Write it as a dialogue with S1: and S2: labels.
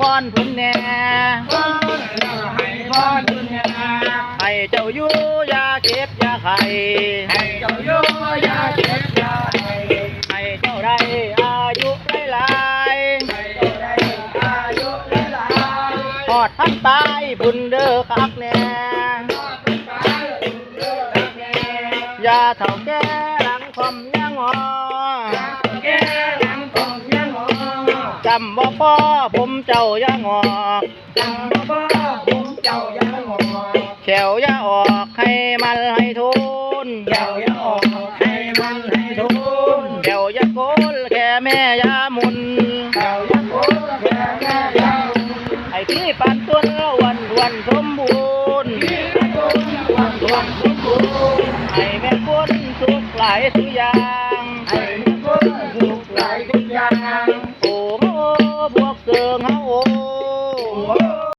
S1: พรทุนแน่
S2: ให้พรบุญญา
S1: ให้เจ้าอยู่อย่าเก็บอย่าไข่
S2: ให้เจ้าโยยาเก็บยาให้
S1: ให้เจ้าได้อายุหลาย
S2: ให้เจ้าได้อายุหลาย
S1: ๆทอดทันตายบุญเด้อคักแน่อย่าเท่าแก่หลังคอมยังงอำบ่พ่อผมเจ้ายังงอก
S2: จังบ่ผมเจ้ายังหอ
S1: แขวอย่าออกให้มันให้ทุน
S2: เจ้ายังออกให้มันให้ทุน
S1: แขวอย่าโกนแค่แม่อย่าหมุน
S2: เจ้ายังโกแก่แก่ยัง
S1: ให้พี่ปันตุนวันวันสมบูรณ์
S2: วันวันสมบูรณ์
S1: ให้แม่คนสุขหลายสุกอย่าง
S2: ให้มีคนสุขหลายทุกอย่าง
S1: โ